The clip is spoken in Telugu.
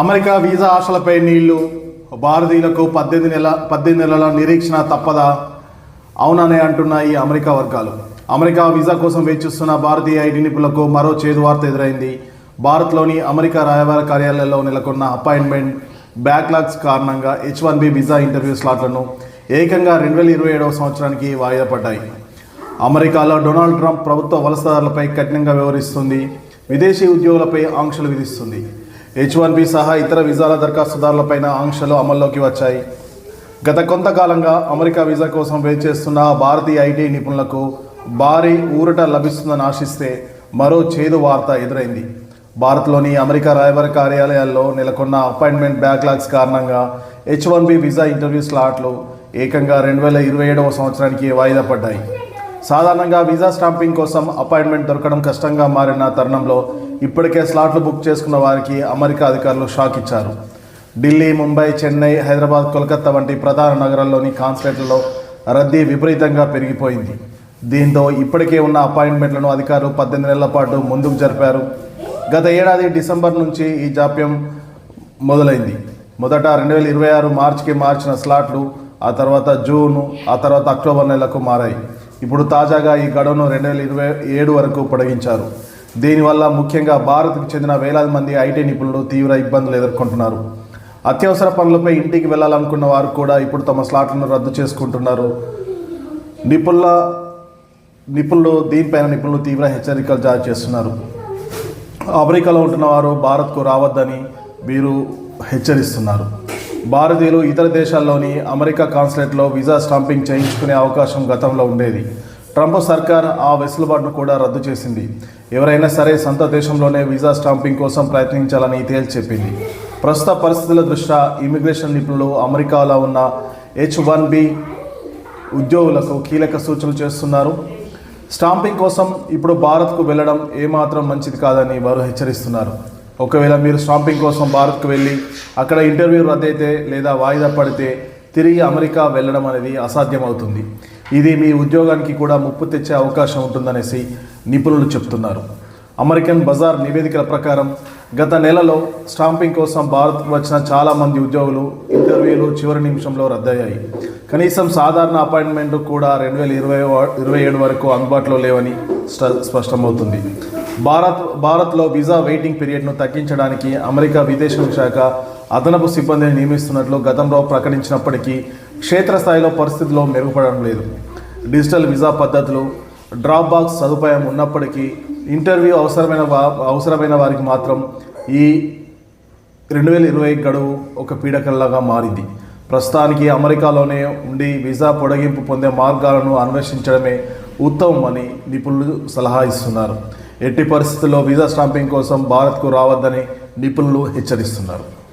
అమెరికా వీసా ఆశలపై నీళ్ళు. భారతీయులకు పద్దెనిమిది నెల పద్దెనిమిది నెలల నిరీక్షణ తప్పదా? అవుననే అంటున్నాయి అమెరికా వర్గాలు. అమెరికా వీసా కోసం వేచిస్తున్న భారతీయ ఐటీ నిపుణులకు మరో చేదు వార్త ఎదురైంది. భారత్లోని అమెరికా రాయబార కార్యాలయాల్లో నెలకొన్న అపాయింట్మెంట్ బ్యాక్లాగ్స్ కారణంగా H one B visa interview స్లాట్లను ఏకంగా రెండు వేల ఇరవై ఏడవ సంవత్సరానికి వాయిదా పడ్డాయి. అమెరికాలో డొనాల్డ్ ట్రంప్ ప్రభుత్వ వలసదారులపై కఠినంగా వ్యవహరిస్తుంది. విదేశీ ఉద్యోగులపై ఆంక్షలు విధిస్తుంది. హెచ్ వన్ బి సహా ఇతర వీసాల దరఖాస్తుదారులపైన ఆంక్షలు అమల్లోకి వచ్చాయి. గత కొంతకాలంగా అమెరికా వీసా కోసం వెయిట్ చేస్తున్న భారతీయ ఐటీ నిపుణులకు భారీ ఊరట లభిస్తుందని ఆశిస్తే మరో చేదు వార్త ఎదురైంది. భారత్లోని అమెరికా రాయబార కార్యాలయాల్లో నెలకొన్న అపాయింట్మెంట్ బ్యాక్లాగ్స్ కారణంగా H one B visa interview స్లాట్లు ఏకంగా రెండు వేల ఇరవై ఏడవ సంవత్సరానికి వాయిదా పడ్డాయి. సాధారణంగా వీసా స్టాంపింగ్ కోసం అపాయింట్మెంట్ దొరకడం కష్టంగా మారిన తరుణంలో ఇప్పటికే స్లాట్లు బుక్ చేసుకున్న వారికి అమెరికా అధికారులు షాక్ ఇచ్చారు. ఢిల్లీ ముంబై చెన్నై హైదరాబాద్ కోల్కతా వంటి ప్రధాన నగరాల్లోని కాన్సులేట్లలో రద్దీ విపరీతంగా పెరిగిపోయింది. దీంతో ఇప్పటికే ఉన్న అపాయింట్మెంట్లను అధికారులు పద్దెనిమిది నెలల పాటు ముందుకు జరిపారు. గత ఏడాది డిసెంబర్ నుంచి ఈ జాప్యం మొదలైంది. మొదట రెండు వేల ఇరవై ఆరు మార్చికి మార్చిన స్లాట్లు ఆ తర్వాత జూను ఆ తర్వాత అక్టోబర్ నెలకు మారాయి. ఇప్పుడు తాజాగా ఈ గడువును రెండు వేల ఇరవై ఏడు వరకు పొడిగించారు. దీనివల్ల ముఖ్యంగా భారత్కు చెందిన వేలాది మంది ఐటీ నిపుణులు తీవ్ర ఇబ్బందులు ఎదుర్కొంటున్నారు. అత్యవసర పనులపై ఇంటికి వెళ్ళాలనుకున్న వారు కూడా ఇప్పుడు తమ స్లాట్లను రద్దు చేసుకుంటున్నారు. నిపుణుల నిపుణులు దీనిపైన నిపుణులు తీవ్ర హెచ్చరికలు జారీ చేస్తున్నారు. అమెరికాలో ఉంటున్న వారు భారత్కు రావద్దని వీరు హెచ్చరిస్తున్నారు. భారతీయులు ఇతర దేశాల్లోని అమెరికా కాన్సులేట్లో వీసా స్టాంపింగ్ చేయించుకునే అవకాశం గతంలో ఉండేది. ట్రంప్ సర్కార్ ఆ వెసులుబాటును కూడా రద్దు చేసింది. ఎవరైనా సరే సొంత దేశంలోనే వీసా స్టాంపింగ్ కోసం ప్రయత్నించాలని తేల్చి చెప్పింది. ప్రస్తుత పరిస్థితుల దృష్ట్యా ఇమిగ్రేషన్ నిపుణులు అమెరికాలో ఉన్న హెచ్ వన్ బి ఉద్యోగులకు కీలక సూచనలు చేస్తున్నారు. స్టాంపింగ్ కోసం ఇప్పుడు భారత్కు వెళ్ళడం ఏమాత్రం మంచిది కాదని వారు హెచ్చరిస్తున్నారు. ఒకవేళ మీరు స్టాంపింగ్ కోసం భారత్కు వెళ్ళి అక్కడ ఇంటర్వ్యూ రద్దయితే లేదా వాయిదా పడితే తిరిగి అమెరికా వెళ్ళడం అనేది అసాధ్యమవుతుంది. ఇది మీ ఉద్యోగానికి కూడా ముప్పు తెచ్చే అవకాశం ఉంటుందనేసి నిపుణులు చెప్తున్నారు. అమెరికన్ బజార్ నివేదికల ప్రకారం గత నెలలో స్టాంపింగ్ కోసం భారత్కు వచ్చిన చాలామంది ఉద్యోగులు ఇంటర్వ్యూలు చివరి నిమిషంలో రద్దయ్యాయి. కనీసం సాధారణ అపాయింట్మెంట్ కూడా రెండు వేల ఇరవై ఇరవై ఏడు వరకు అందుబాటులో లేవని స్పష్టమవుతుంది. భారత్ భారత్లో వీసా వెయిటింగ్ పీరియడ్ను తగ్గించడానికి అమెరికా విదేశాంగ శాఖ అదనపు సిబ్బందిని నియమిస్తున్నట్లు గతంలో ప్రకటించినప్పటికీ క్షేత్రస్థాయిలో పరిస్థితుల్లో మెరుగుపడడం లేదు. డిజిటల్ వీసా పద్ధతులు డ్రాప్ బాక్స్ సదుపాయం ఉన్నప్పటికీ ఇంటర్వ్యూ అవసరమైన వా- అవసరమైన వారికి మాత్రం ఈ రెండు వేల ఇరవై గడువు ఒక పీడకల్లాగా మారింది. ప్రస్తుతానికి అమెరికాలోనే ఉండి వీసా పొడిగింపు పొందే మార్గాలను అన్వేషించడమే ఉత్తమమని నిపుణులు సలహా ఇస్తున్నారు. ఎట్టి పరిస్థితుల్లో వీసా స్టాంపింగ్ కోసం భారత్కు రావద్దని నిపుణులు హెచ్చరిస్తున్నారు.